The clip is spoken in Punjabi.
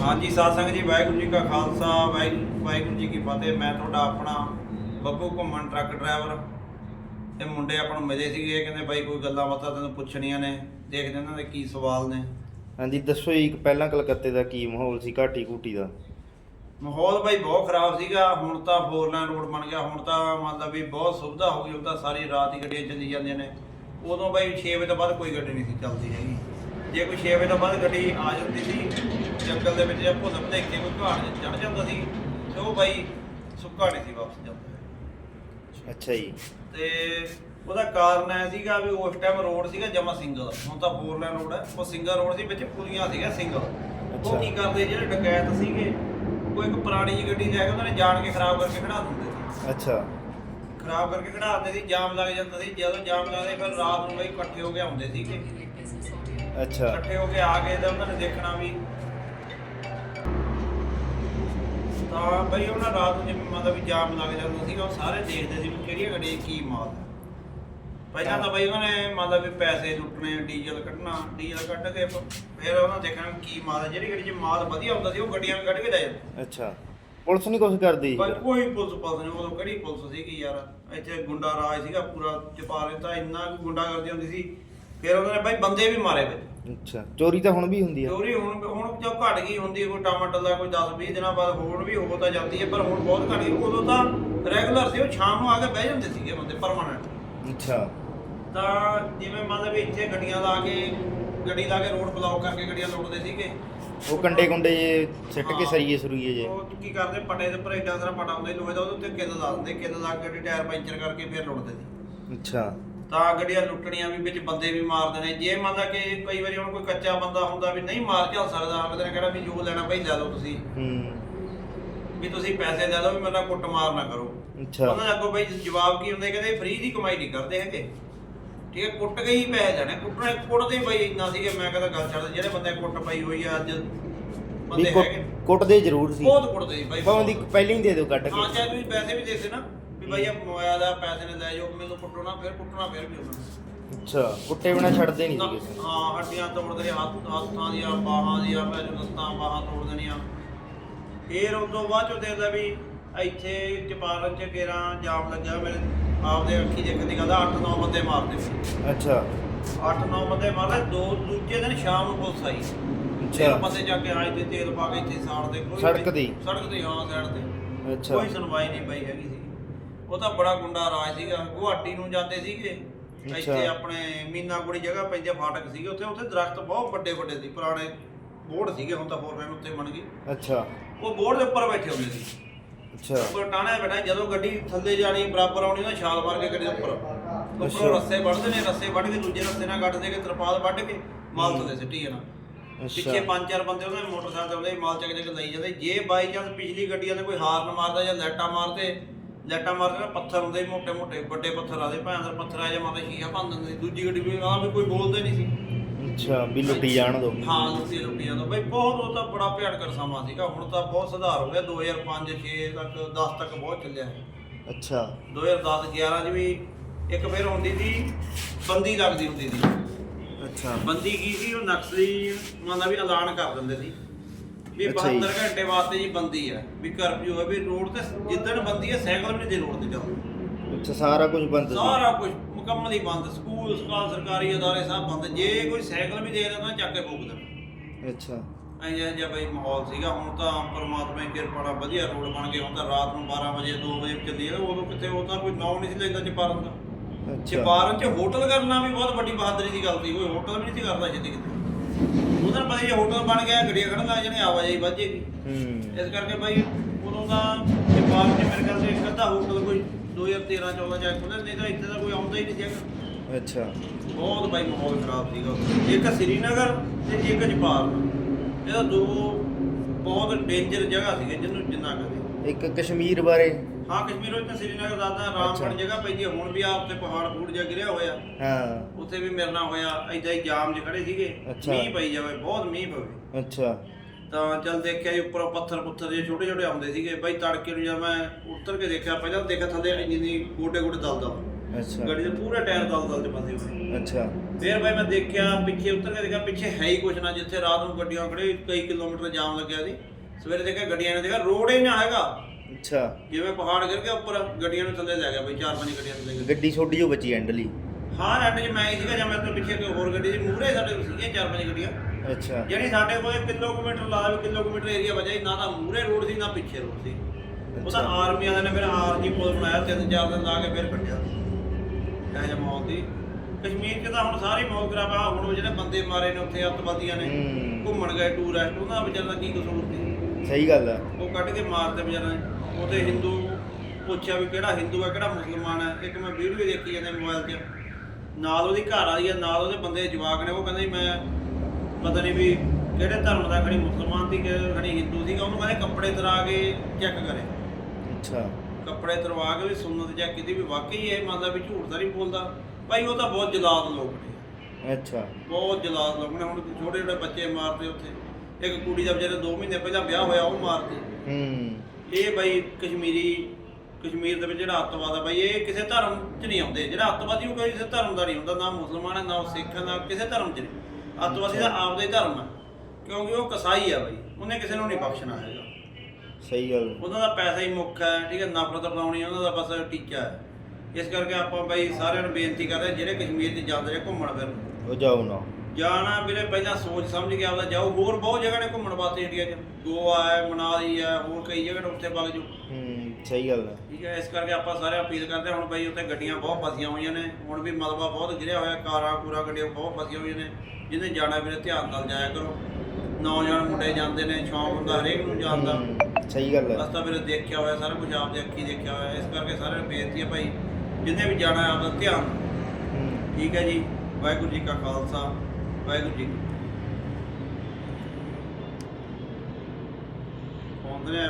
ਹਾਂਜੀ ਸਾਧ ਸੰਗਤ ਜੀ ਵਾਹਿਗੁਰੂ ਜੀ ਕਾ ਖਾਲਸਾ ਵਾਹਿਗੁਰੂ ਜੀ ਕੀ ਫਤਿਹ। ਮੈਂ ਤੁਹਾਡਾ ਆਪਣਾ ਬੱਬੂ ਘੁੰਮਣ ਟਰੱਕ ਡਰਾਈਵਰ। ਇਹ ਮੁੰਡੇ ਆਪਾਂ ਨੂੰ ਮਿਲੇ ਸੀਗੇ ਕਹਿੰਦੇ ਬਾਈ ਕੋਈ ਗੱਲਾਂ ਬਾਤਾਂ ਤੈਨੂੰ ਪੁੱਛਣੀਆਂ ਨੇ ਦੇਖਦੇ ਇਹਨਾਂ ਦੇ ਕੀ ਸਵਾਲ ਨੇ। ਹਾਂਜੀ ਦੱਸੋ ਜੀ ਪਹਿਲਾਂ ਕਲਕੱਤੇ ਦਾ ਕੀ ਮਾਹੌਲ ਸੀ ਘਾਟੀ ਘੂਟੀ ਦਾ? ਮਾਹੌਲ ਬਾਈ ਬਹੁਤ ਖਰਾਬ ਸੀਗਾ ਹੁਣ ਤਾਂ ਫੋਰ ਲਾਈਨ ਰੋਡ ਬਣ ਗਿਆ ਹੁਣ ਤਾਂ ਮਤਲਬ ਵੀ ਬਹੁਤ ਸੁਵਿਧਾ ਹੋ ਗਈ ਹੁਣ ਤਾਂ ਸਾਰੀ ਰਾਤ ਹੀ ਗੱਡੀਆਂ ਚੱਲੀ ਜਾਂਦੀਆਂ ਨੇ। ਉਦੋਂ ਬਾਈ 6 ਵਜੇ ਤੋਂ ਬਾਅਦ ਕੋਈ ਗੱਡੀ ਨਹੀਂ ਸੀ ਚੱਲਦੀ ਹੈਗੀ। ਜੇ ਕੋਈ 6 ਵਜੇ ਤੋਂ ਬਾਅਦ ਗੱਡੀ ਆ ਜਾਂਦੀ ਸੀ ਜੰਗਲ ਦੇ ਵਿੱਚ ਜਾਂ ਭੁੱਲ ਭੁਲੇਖੇ ਕੋਈ ਘਾੜ ਚੜ ਜਾਂਦਾ ਸੀ ਤੇ ਉਹ ਬਾਈ ਸੁੱਕਾ ਨਹੀਂ ਸੀ ਵਾਪਸ ਜਾਂਦਾ। ਅੱਛਾ ਜੀ। ਤੇ ਉਹਦਾ ਕਾਰਨ ਇਹ ਸੀਗਾ ਵੀ ਉਸ ਟਾਈਮ ਰੋਡ ਸੀਗਾ ਜਮਾ ਸਿੰਗਲ ਹੁਣ ਤਾਂ ਫੋਰ ਲਾਈਨ ਰੋਡ ਹੈ ਉਹ ਸਿੰਗਲ ਰੋਡ ਸੀ ਵਿੱਚ ਪੁਲੀਆਂ ਸੀਗਾ ਸਿੰਗਲ। ਉਹ ਕੀ ਕਰਦੇ ਜਿਹੜੇ ਡਕੈਤ ਸੀਗੇ ਉਹ ਇੱਕ ਪੁਰਾਣੀ ਜਿਹੀ ਗੱਡੀ ਲੈ ਕੇ ਉਹਨਾਂ ਨੇ ਜਾਣ ਕੇ ਖਰਾਬ ਕਰਕੇ ਖੜਾ ਦਿੰਦੇ ਸੀ। ਅੱਛਾ। ਖਰਾਬ ਕਰਕੇ ਖੜਾ ਦਿੰਦੇ ਸੀ ਜਾਮ ਲੱਗ ਜਾਂਦਾ ਸੀ ਜਦੋਂ ਜਾਮ ਲੱਗਦੇ ਫਿਰ ਰਾਤ ਨੂੰ ਬਈ ਇਕੱਠੇ ਹੋ ਕੇ ਆਉਂਦੇ ਸੀਗੇ। ਅੱਛਾ। ਇਕੱਠੇ ਹੋ ਕੇ ਆ ਗਏ ਤਾਂ ਉਹਨਾਂ ਨੇ ਦੇਖਣਾ ਵੀ ਤਾਂ ਬਈ ਉਹਨਾਂ ਰਾਤ ਨੂੰ ਜਿਵੇਂ ਮਤਲਬ ਵੀ ਜਾਮ ਲੱਗ ਜਾਂਦਾ ਸੀਗਾ ਉਹ ਸਾਰੇ ਦੇਖਦੇ ਸੀ ਵੀ ਕਿਹੜੀਆਂ ਗੱਡੀਆਂ 'ਚ ਕੀ ਮਾਲ ਹੈ ਪਹਿਲਾਂ ਤਾਂ ਬਈ ਉਹਨਾਂ ਨੇ ਮਤਲਬ ਵੀ ਪੈਸੇ ਲੁੱਟਣੇ ਡੀਜ਼ਲ ਕੱਢਣਾ ਡੀਜ਼ਲ ਕੱਢ ਕੇ ਪ- ਫਿਰ ਉਹਨਾਂ ਦੇਖਣਾ ਵੀ ਕੀ ਮਾਲ ਹੈ ਜਿਹੜੀ ਗੱਡੀ 'ਚ ਮਾਲ ਵਧੀਆ ਹੁੰਦਾ ਸੀ ਉਹ ਗੱਡੀਆਂ ਵੀ ਕੱਢ ਕੇ ਲੈ ਜਾਂਦੇ। ਅੱਛਾ। ਪੁਲਿਸ ਨਹੀਂ ਕੁਝ ਕਰਦੀ? ਪਰ ਕੋਈ ਪੁਲਿਸ ਪਾਸ ਨਹੀਂ ਉਦੋਂ ਕਿਹੜੀ ਪੁਲਿਸ ਸੀਗੀ ਯਾਰ? ਇੱਥੇ ਗੁੰਡਾ ਰਾਜ ਸੀਗਾ ਪੂਰਾ ਚਪਾਰੇ ਤਾਂ ਇੰਨਾ ਕੁ ਗੁੰਡਾ ਕਰਦੀ ਹੁੰਦੀ ਸੀ। ਫਿਰ ਉਹਨਾਂ ਨੇ ਬਾਈ ਬੰਦੇ ਵੀ ਮਾਰੇ ਵਿੱਚ ਅੱਛਾ ਚੋਰੀ ਤਾਂ ਹੁਣ ਵੀ ਹੁੰਦੀ ਆ। ਚੋਰੀ ਹੁਣ ਹੁਣ ਜੋ ਘਟ ਗਈ ਹੁੰਦੀ ਹੈ ਕੋਈ ਟਮਾਟਰ ਦਾ ਕੋਈ 10 20 ਦਿਨਾਂ ਬਾਅਦ ਹੋਰ ਵੀ ਹੋ ਤਾਂ ਜਾਂਦੀ ਹੈ ਪਰ ਹੁਣ ਬਹੁਤ ਘਟ ਗਈ। ਉਦੋਂ ਤਾਂ ਰੈਗੂਲਰ ਸੀ ਉਹ ਸ਼ਾਮ ਨੂੰ ਆ ਕੇ ਬਹਿ ਜਾਂਦੇ ਸੀਗੇ ਬੰਦੇ ਪਰਮਾਨੈਂਟ ਅੱਛਾ। ਤਾਂ ਜਿਵੇਂ ਮੰਨ ਵੀ ਇੱਥੇ ਗੱਡੀਆਂ ਲਾ ਕੇ ਗੱਡੀ ਲਾ ਕੇ ਰੋਡ ਬਲੌਕ ਕਰਕੇ ਗੱਡੀਆਂ ਲੁੱਟਦੇ ਸੀਗੇ। ਉਹ ਕੰਡੇ ਕੁੰਡੇ ਜੇ ਸਿੱਟ ਕੇ। ਸਰੀਏ ਸਰੂਏ ਜੇ। ਉਹ ਕੀ ਕਰਦੇ ਪਟੇ ਦੇ ਉੱਪਰ ਏਡਾ ਸਾਰਾ ਪਟਾ ਹੁੰਦਾ ਲੋਹੇ ਦਾ ਉਹਦੇ ਉੱਤੇ ਕਿੱਲ ਲਾ ਦਿੰਦੇ ਕਿੱਲ ਲਾ ਕੇ ਗੱਡੀ ਟਾਇਰ ਪੈਂਚਰ ਕਰਕੇ ਫਿਰ ਲੁੱਟਦੇ ਸੀ। ਅੱਛਾ। ਤਾਂ ਗੱਡੀਆਂ ਲੁੱਟਣੀਆਂ ਵੀ ਵਿੱਚ ਬੰਦੇ ਵੀ ਮਾਰਦੇ ਨੇ ਜੇ ਮੰਨ ਲਾ ਕਿ ਕਈ ਵਾਰੀ ਹੁਣ ਕੋਈ ਕੱਚਾ ਬੰਦਾ ਹੁੰਦਾ ਵੀ ਨਹੀਂ ਮਾਰ ਝੱਲ ਸਕਦਾ ਅਗਲੇ ਨੇ ਕਹਿਣਾ ਵੀ ਜੋ ਲੈਣਾ ਭਾਈ ਲੈ ਲਓ ਤੁਸੀਂ। ਹੂੰ। ਵੀ ਤੁਸੀਂ ਪੈਸੇ ਦੇ ਦਿਓ ਵੀ ਮੇਰੇ ਕੁੱਟ ਮਾਰ ਨਾ ਕਰੋ। ਅੱਛਾ। ਉਹਨਾਂ ਦੇ ਅੱਗੋਂ ਬਈ ਜਵਾਬ ਕੀ ਹੁੰਦੇ ਕਹਿੰਦੇ ਫ੍ਰੀ ਦੀ ਕਮਾਈ ਨਹੀਂ ਕਰਦੇ ਹੈਗੇ। ਠੀਕ ਹੈ ਕੁੱਟ ਕੇ ਹੀ ਪੈਸੇ ਲੈਣੇ। ਕੁੱਟਣੇ ਕੁੱਟਦੇ ਬਈ ਇੰਨਾ ਸੀਗੇ ਮੈਂ ਕਹਿੰਦਾ ਗੱਲ ਛੱਡ ਜਿਹੜੇ ਬੰਦੇ ਕੁੱਟ ਪਈ ਹੋਈ ਆ ਅੱਜ ਵੀ ਬੰਦੇ ਕੁੱਟ- ਹੈਗੇ। ਕੁੱਟਦੇ ਜ਼ਰੂਰ ਸੀ। ਬਹੁਤ ਕੁੱਟਦੇ ਸੀ ਬਾਈ ਭਾਵੇਂ ਦੀ ਪਹਿਲਾਂ ਹੀ ਦੇ ਦਿਓ ਹਾਂ ਕੇ। ਚਾਹੇ ਵੀ ਪੈਸੇ ਵੀ ਦੇ ਦੇ ਨਾ। ਵੀ ਬਾਈ ਆ ਮੋਬਾਈਲ ਆ ਪੈਸੇ ਨੇ ਲੈ ਜਾਓ ਮੈਨੂੰ ਕੁੱਟਣਾ ਫਿਰ ਕੁੱਟਣਾ ਫਿਰ ਵੀ ਉਹਨਾਂ ਨੇ। ਅੱਛਾ ਕੁੱਟੇ ਬਿਨਾ ਛੱਡਦੇ ਨਹੀਂ ਨਾ, ਸੀ ਕਿਸੇ ਹਾਂ ਹੱਡੀਆਂ ਤੋੜ ਦੇ ਹੱਥ ਹੱਥਾਂ ਦੀਆਂ ਬਾਹਾਂ ਦੀਆਂ ਮੈਂ ਲੱਤਾਂ ਬਾਹਾਂ ਤੋੜ ਦੇਣੀਆਂ। ਫੇਰ ਉਸ ਤੋਂ ਬਾਅਦ ਚੋਂ ਦੇਖਦਾ ਵੀ ਇੱਥੇ ਚਪਾਰਨ ਚ ਕੇਰਾਂ ਜਾਮ ਲੱਗਿਆ ਮੇਰੇ ਆਪਦੇ ਅੱਖੀ ਦੇਖਣ ਦੀ ਗੱਲ 8-9 ਬੰਦੇ ਮਾਰਦੇ ਸੀ। ਅੱਛਾ। 8-9 ਬੰਦੇ ਮਾਰਦੇ ਦੋ ਦੂਜੇ ਦਿਨ ਸ਼ਾਮ ਨੂੰ ਪੁਲਿਸ ਆਈ। ਅੱਛਾ। ਬੰਦੇ ਜਾ ਕੇ ਆਏ ਤੇ ਤੇਲ ਪਾ ਕੇ ਇੱਥੇ ਸਾੜ ਦੇ ਕੋਈ ਸੜਕ ਤੇ ਹੀ? ਸੜਕ ਤੇ ਹੀ, ਸਾਈਡ ਤੇ। ਅੱਛਾ। ਕੋਈ ਸੁਣਵਾਈ ਨਹੀਂ ਪਈ ਹੈਗੀ ਸੀ। ਉਹ ਤਾਂ ਬੜਾ ਗੁੰਡਾ ਰਾਜ ਸੀਗਾ ਗੁਹਾਟੀ ਨੂੰ ਜਾਂਦੇ ਸੀਗੇ। ਇੱਥੇ ਆਪਣੇ ਮੀਨਾਗੁੜੀ ਜਗ੍ਹਾ ਪੈਂਦੀ ਆ ਫਾਟਕ ਸੀਗੇ ਉੱਥੇ ਉੱਥੇ ਦਰਖਤ ਬਹੁਤ ਵੱਡੇ ਵੱਡੇ ਸੀ ਪੁਰਾਣੇ ਬੋਰਡ ਸੀਗੇ ਹੁਣ ਤਾਂ ਫੋਰ ਲਾਈਨ ਉੱਤੇ ਬਣ ਗਈ ਅੱਛਾ। ਉਹ ਬੋਰਡ ਦੇ ਉੱਪਰ ਬੈਠੇ ਹੁੰਦੇ ਸੀ। ਅੱਛਾ। ਉੱਪਰ ਟਾਣਾ ਬੈਠਾ ਜਦੋਂ ਗੱਡੀ ਥੱਲੇ ਜਾਣੀ ਬਰਾਬਰ ਆਉਣੀ ਨਾ ਛਾਲ ਮਾਰ ਕੇ ਗੱਡੀ ਦੇ ਉੱਪਰ। ਉੱਪਰੋਂ ਰੱਸੇ ਵੱਢਦੇ ਨੇ ਰੱਸੇ ਵੱਢ ਕੇ ਦੂਜੇ ਰੱਸੇ ਨਾਲ ਕੱਢ ਦੇ ਕੇ ਤਰਪਾਲ ਵੱਢ ਕੇ ਮਾਲ ਥੱਲੇ ਸਿੱਟੀ ਜਾਣਾ। ਪਿੱਛੇ ਅੱਛਾ ਪੰਜ ਚਾਰ ਬੰਦੇ ਉਹਦੇ ਮੋਟਰਸਾਈਕਲ ਤੇ ਮਾਲ ਚੱਕ ਚੱਕ ਲਈ ਜਾਂਦੇ। ਜੇ ਬਾਈ ਚਾਂਸ ਪਿਛਲੀ ਗੱਡੀਆਂ ਦੇ ਕੋਈ ਹਾਰਨ ਮਾਰਦਾ ਜਾਂ ਲੈਟਾਂ ਮਾਰਦੇ ਜੱਟਾ ਮਾਰਦੇ ਨਾ ਪੱਥਰ ਹੁੰਦੇ ਮੋٹے ਮੋٹے ਵੱਡੇ ਪੱਥਰ ਆਦੇ ਭੈਣ ਦਾ ਪੱਥਰ ਆ ਜਾ ਮਾਤਾ ਸ਼ੀਸ਼ਾ ਭੰਨ ਦਿੰਦੇ ਸੀ। ਦੂਜੀ ਗੱਡੀ ਵੀ ਆ ਵੀ ਕੋਈ ਬੋਲਦਾ ਨਹੀਂ ਸੀ। ਅੱਛਾ ਵੀ ਲੁੱਟੀ ਜਾਣ ਦੋ। ਹਾਂ ਲੁੱਟੀ ਲੁੱਟੀ ਜਾਂਦਾ ਬਈ ਬਹੁਤ ਉਹ ਤਾਂ ਬੜਾ ਭਿਆਨਕ ਸਮਾਂ ਸੀਗਾ। ਹੁਣ ਤਾਂ ਬਹੁਤ ਸੁਧਾਰ ਹੋ ਗਿਆ। 2005 6 ਤੱਕ 10 ਤੱਕ ਬਹੁਤ ਚੱਲਿਆ ਅੱਛਾ। 2010 11 ਚ ਵੀ ਇੱਕ ਫੇਰ ਹੁੰਦੀ ਸੀ ਬੰਦੀ ਲੱਗਦੀ ਹੁੰਦੀ ਸੀ। ਅੱਛਾ। ਬੰਦੀ ਕੀ ਸੀ? ਉਹ ਨਕਸਲੀ ਮੰਨਦਾ ਵੀ ਐਲਾਨ ਕਰ ਦਿੰਦੇ ਸੀ। ਵੀ ਅੱਛਾ ਜੀ। 72 ਘੰਟੇ ਵਾਸਤੇ ਜੀ ਬੰਦੀ ਹੈ ਵੀ ਕਰਫਿਊ ਹੈ ਵੀ ਰੋਡ ਤੇ ਜਿੱਦਣ ਬੰਦੀ ਹੈ ਸਾਈਕਲ ਵੀ ਨਹੀਂ ਦੇ ਰੋਡ ਤੇ ਚੱਲਦੇ। ਅੱਛਾ ਸਾਰਾ ਕੁਝ ਬੰਦ ਸੀ। ਸਾਰਾ ਕੁਝ ਮੁਕੰਮਲ ਹੀ ਬੰਦ ਸਕੂਲ ਸਕਾਲ ਸਰਕਾਰੀ ਅਦਾਰੇ ਸਭ ਬੰਦ ਜੇ ਕੋਈ ਸਾਈਕਲ ਵੀ ਦੇ ਦਿੰਦਾ ਚੱਕ ਕੇ ਫੂਕ ਦੇਣਾ। ਅੱਛਾ। ਐਂ ਜਿਹਾ ਬਈ ਮਾਹੌਲ ਸੀਗਾ ਹੁਣ ਤਾਂ ਪਰਮਾਤਮਾ ਦੀ ਕਿਰਪਾ ਨਾਲ ਵਧੀਆ ਰੋਡ ਬਣ ਗਏ ਹੁਣ ਤਾਂ ਰਾਤ ਨੂੰ 12 ਵਜੇ 2 ਵਜੇ ਚੱਲੀ ਜਾਂਦਾ ਉਦੋਂ ਕਿਤੇ ਉਹ ਤਾਂ ਕੋਈ ਨਾਮ ਨਹੀਂ ਸੀ ਲੈਂਦਾ ਚਪਾਰਨ ਦਾ। ਅੱਛਾ। ਚਪਾਰਨ ਚ ਹੋਟਲ ਕਰਨਾ ਵੀ ਬਹੁਤ ਵੱਡੀ ਬਹਾਦਰੀ ਦੀ ਗੱਲ ਸੀ ਕੋਈ ਹੋਟਲ ਵੀ ਨਹੀਂ ਸੀ ਕਰਦਾ ਛੇਤੀ ਕਿਤੇ ਉਹਦਾ ਪਤਾ ਜੇ ਹੋਟਲ ਬਣ ਗਿਆ ਗੱਡੀਆਂ ਖੜਨ ਲੱਗ ਜਾਣੇ ਆਵਾਜਾਈ ਵੱਧ ਜਾਏਗੀ। ਹੂੰ। ਇਸ ਕਰਕੇ ਬਾਈ ਉਦੋਂ ਦਾ ਚਪਾਰਨ ਚ ਮੇਰੇ ਖਿਆਲ ਤੇ ਇੱਕ ਅੱਧਾ ਹੋਟਲ ਕੋਈ 2013 14 ਜਾਂ ਖੁੱਲ੍ਹੇ ਨਹੀਂ ਤਾਂ ਇੱਥੇ ਤਾਂ ਕੋਈ ਆਉਂਦਾ ਹੀ ਨਹੀਂ ਸੀਗਾ ਅੱਛਾ। ਬਹੁਤ ਬਾਈ ਮਾਹੌਲ ਖਰਾਬ ਸੀਗਾ। ਇੱਕ ਸ੍ਰੀਨਗਰ ਤੇ ਇੱਕ ਜਪਾਰਨ ਇਹ ਦੋ ਬਹੁਤ ਡੇਂਜਰ ਜਗ੍ਹਾ ਸੀਗੇ ਜਿਹਨੂੰ ਜਿੰਨਾ ਕਦੇ। ਇੱਕ ਕਸ਼ਮੀਰ ਬਾਰੇ। ਹਾਂ ਕਸ਼ਮੀਰ ਵਿੱਚ ਤਾਂ ਸ੍ਰੀਨਗਰ ਦਾ ਅੱਛਾ। ਰਾਮਗੜ ਜਗ੍ਹਾ ਪੈਂਦੀ ਹੈ ਹੁਣ ਵੀ ਆ ਉੱਤੇ ਪਹਾੜ ਪੂੜ ਜਿਹਾ ਗਿਰਿਆ ਹੋਇਆ। ਹਾਂ। ਉੱਥੇ ਵੀ ਮੇਰੇ ਨਾਲ ਹੋਇਆ ਏਦਾਂ ਹੀ ਜਾਮ 'ਚ ਖੜੇ ਸੀਗੇ। ਅੱਛਾ। ਮੀਂਹ ਪਈ ਜਾਵੇ ਬਹੁਤ ਮੀਂਹ ਪਵੇ। ਅੱਛਾ। ਤਾਂ ਚੱਲ ਦੇਖਿਆ ਜੀ ਉੱਪਰੋਂ ਪੱਥਰ ਪੁੱਥਰ ਜਿਹੇ ਛੋਟੇ ਛੋਟੇ ਆਉਂਦੇ ਸੀਗੇ। ਬਾਈ ਤੜਕੇ ਨੂੰ ਜਦ ਮੈਂ ਉੱਤਰ ਕੇ ਦੇਖਿਆ ਪਹਿਲਾਂ ਦੇਖਿਆ ਥੱਲੇ ਇੰਨੀ ਦੀ ਗੋਡੇ ਗੋਡੇ ਦਲ ਦਲ ਅੱਛਾ। ਗੱਡੀ ਦੇ ਪੂਰੇ ਟਾਇਰ ਦਲ ਦਲ ਚ ਫਸੇ ਹੋਏ। ਅੱਛਾ। ਫਿਰ ਬਾਈ ਮੈਂ ਦੇਖਿਆ ਪਿੱਛੇ ਉੱਤਰ ਕੇ ਦੇਖਿਆ ਪਿੱਛੇ ਹੈ ਹੀ ਕੁਛ ਨਾ ਜਿੱਥੇ ਰਾਤ ਨੂੰ ਗੱਡੀਆਂ ਖੜੇ ਕਈ ਕਿਲੋਮੀਟਰ ਜਾਮ ਲੱਗਿਆ ਸੀ। ਸਵੇਰੇ ਦੇਖਿਆ ਗੱਡੀਆਂ ਨੇ ਦੇਖਿਆ ਰੋਡ ਹੀ ਨਾ ਹੈਗਾ। ਅੱਛਾ। ਜਿਵੇਂ ਪਹਾੜ ਗਿਰ ਗਿਆ ਉੱਪਰ ਗੱਡੀਆਂ ਨੂੰ ਥੱਲੇ ਲੈ ਗਿਆ ਬਈ ਚਾਰ ਪੰਜ ਗੱਡੀਆਂ ਥੱਲੇ ਗਿਰ ਗੱਡੀ ਛੋਟੀ ਜੋ ਬਚੀ ਐਂਡਲੀ ਹਾਂ ਰੈਂਡ 'ਚ ਮੈਂ ਹੀ ਸੀਗਾ ਜਾਂ ਮੈਂ ਤੋਂ ਪਿੱਛੇ ਕੋਈ ਹੋਰ ਗੱਡੀ ਸੀ ਮੂਹਰੇ ਸਾਡੇ ਸੀਗੀਆਂ ਚਾਰ ਪੰਜ ਗੱਡੀਆਂ। ਅੱਛਾ। ਜਿਹੜੀ ਸਾਡੇ ਕੋਲ ਕਿਲੋਮੀਟਰ ਲਾ ਕਿਲੋਮੀਟਰ ਏਰੀਆ ਵਜਾ ਹੀ ਨਾ ਤਾਂ ਮੂਹਰੇ ਰੋਡ ਸੀ ਨਾ ਪਿੱਛੇ ਰੋਡ ਸੀ। ਉਹ ਤਾਂ। ਆਰਮੀ ਵਾਲਿਆਂ ਨੇ ਮੇਰਾ ਆਰਜੀ ਪੁਲ ਬਣਾਇਆ ਤਿੰਨ ਚਾਰ ਦਿਨ ਲਾ ਕੇ ਫਿਰ ਕੱਢਿਆ। ਇਹ ਜਿਹਾ ਮਾਹੌਲ ਦੀ ਕਸ਼ਮੀਰ 'ਚ ਤਾਂ ਹੁਣ ਸਾਰੇ ਮਾਹੌਲ ਖਰਾਬ ਹੁਣ ਉਹ ਜਿਹੜੇ ਬੰਦੇ ਮਾਰੇ ਨੇ ਉੱਥੇ ਅੱਤਵਾਦੀਆਂ ਨੇ। ਘੁੰਮਣ ਗਏ ਟੂਰਿਸਟ ਉਹਨਾਂ ਵਿਚਾਰਾਂ ਕੀ ਕਸੂਰ ਸੀ? ਸਹੀ ਗੱਲ ਆ। ਉਹ ਕੱਢ ਕੇ ਮਾਰਦੇ ਵਿਚਾਰਾਂ ਨੇ ਉਹ ਤੇ ਹਿੰਦੂ ਪੁੱਛਿਆ ਵੀ ਕਿਹੜਾ ਹਿੰਦੂ ਹੈ ਕਿਹੜਾ ਮੁਸਲਮਾਨ ਹੈ। ਇੱਕ ਮੈਂ ਵੀਡੀਓ ਦੇਖੀ ਜਾਂਦੇ ਮੋਬਾਈਲ 'ਚ। ਨਾਲ ਉਹਦੀ ਘਰ ਵਾਲੀ ਆ ਨਾਲ ਉਹਦੇ ਬੰਦੇ ਜਵਾਕ ਨੇ। ਉਹ ਕਹਿੰਦੇ ਮੈਂ ਪਤਾ ਨਹੀਂ ਵੀ ਕਿਹੜੇ ਧਰਮ ਦਾ ਖੜੀ ਮੁਸਲਮਾਨ ਸੀ ਕਿ ਖੜੀ ਹਿੰਦੂ ਸੀਗਾ ਉਹਨੂੰ ਕਹਿੰਦੇ ਕੱਪੜੇ ਤਰਾ ਕੇ ਚੈੱਕ ਕਰੇ। ਅੱਛਾ। ਕੱਪੜੇ ਤਰਵਾ ਕੇ ਵੀ ਸੁਣਨ ਚੈੱਕ ਕੀਤੀ ਵੀ ਵਾਕਈ ਇਹ ਮੰਨਦਾ ਵੀ ਝੂਠ ਤਾਂ ਨਹੀਂ ਬੋਲਦਾ। ਭਾਈ ਉਹ ਤਾਂ ਬਹੁਤ ਜਲਾਦ ਲੋਕ ਨੇ। ਅੱਛਾ। ਬਹੁਤ ਜਲਾਦ ਲੋਕ ਨੇ। ਹੁਣ ਛੋਟੇ ਛੋਟੇ ਬੱਚੇ ਮਾਰਦੇ ਉੱਥੇ। ਇੱਕ ਕੁੜੀ ਦਾ ਵਿਚਾਰੇ 2 ਮਹੀਨੇ ਪਹਿਲਾਂ ਵਿਆਹ ਹੋਇਆ ਉਹ ਮਾਰਦੀ। ਹੂੰ। ਇਹ ਬਾਈ ਕਸ਼ਮੀਰੀ ਕਸ਼ਮੀਰ ਦੇ ਵਿੱਚ ਜਿਹੜਾ ਅੱਤਵਾਦ ਆ ਬਾਈ ਇਹ ਕਿਸੇ ਧਰਮ 'ਚ ਨਹੀਂ ਆਉਂਦੇ। ਜਿਹੜਾ ਅੱਤਵਾਦੀ ਉਹ ਕੋਈ ਕਿਸੇ ਧਰਮ ਦਾ ਨਹੀਂ ਹੁੰਦਾ ਨਾ ਮੁਸਲਮਾਨ ਹੈ ਨਾ ਉਹ ਸਿੱਖ ਹੈ ਨਾ ਕਿਸੇ ਧਰਮ 'ਚ ਨਹੀਂ। ਅੱਤਵਾਦੀ ਦਾ ਆਪਦਾ ਹੀ ਧਰਮ ਹੈ ਕਿਉਂਕਿ ਉਹ ਕਸਾਈ ਆ ਬਾਈ ਉਹਨੇ ਕਿਸੇ ਨੂੰ ਨਹੀਂ ਬਖਸ਼ਣਾ ਹੈਗਾ। ਸਹੀ ਗੱਲ ਉਹਨਾਂ ਦਾ ਪੈਸਾ ਹੀ ਮੁੱਖ ਹੈ ਠੀਕ ਹੈ ਨਫ਼ਰਤ ਫਲਾਉਣੀ ਉਹਨਾਂ ਦਾ ਬਸ ਟੀਚਾ ਹੈ। ਇਸ ਕਰਕੇ ਆਪਾਂ ਬਾਈ ਸਾਰਿਆਂ ਨੂੰ ਬੇਨਤੀ ਕਰਦੇ ਜਿਹੜੇ ਕਸ਼ਮੀਰ 'ਚ ਜਾਂਦੇ ਨੇ ਘੁੰਮਣ ਫਿਰਨ। ਉਹ ਜਾਓ ਨਾ। ਜਾਣਾ ਵੀਰੇ ਪਹਿਲਾਂ ਸੋਚ ਸਮਝ ਕੇ ਆਪਦਾ ਜਾਓ। ਹੋਰ ਬਹੁਤ ਜਗ੍ਹਾ ਨੇ ਘੁੰਮਣ ਵਾਸਤੇ ਇੰਡੀਆ 'ਚ। ਗੋਆ ਹੈ ਮਨਾਲੀ ਹੈ ਹੋਰ ਕਈ ਜਗ੍ਹਾ ਨੇ ਉੱਥੇ ਵਗ ਜਾਓ। ਹੂੰ ਸਹੀ ਗੱਲ ਆ ਠੀਕ ਹੈ ਇਸ ਕਰਕੇ ਆਪਾਂ ਸਾਰੇ ਅਪੀਲ ਕਰਦੇ ਹਾਂ ਹੁਣ ਬਈ ਉੱਥੇ ਗੱਡੀਆਂ ਬਹੁਤ ਫਸੀਆਂ ਹੋਈਆਂ ਨੇ। ਹੁਣ ਵੀ ਮਲਬਾ ਬਹੁਤ ਗਿਰਿਆ ਹੋਇਆ ਕਾਰਾਂ ਕੂਰਾ ਗੱਡੀਆਂ ਬਹੁਤ ਫਸੀਆਂ ਹੋਈਆਂ ਨੇ। ਜਿਹਨੇ ਜਾਣਾ ਵੀਰੇ ਧਿਆਨ ਨਾਲ ਜਾਇਆ ਕਰੋ। ਨੌਜਵਾਨ ਮੁੰਡੇ ਜਾਂਦੇ ਨੇ ਸ਼ੌਂਕ ਹੁੰਦਾ ਹਰੇਕ ਨੂੰ ਜਾਣ ਦਾ। ਹੂੰ, ਸਹੀ ਗੱਲ ਆ ਅਸਤਾ ਵੀਰੇ ਦੇਖਿਆ ਹੋਇਆ ਸਾਰਾ ਕੁਝ ਆਪਦੇ ਅੱਖੀ ਦੇਖਿਆ ਹੋਇਆ। ਇਸ ਕਰਕੇ ਸਾਰਿਆਂ ਨੂੰ ਬੇਨਤੀ ਹੈ ਭਾਈ ਜਿਹਨੇ ਵੀ ਜਾਣਾ ਹੈ ਆਪਦਾ ਧਿਆਨ ਹੂੰ। ਠੀਕ ਹੈ ਜੀ। ਵਾਹਿਗੁਰੂ ਜੀ ਕਾ ਖਾਲਸਾ। ਵਾਹਿਗੁਰੂ ਜੀ ਕੀ ਫਤਿਹ। ਆਉਂਦੇ ਨੇ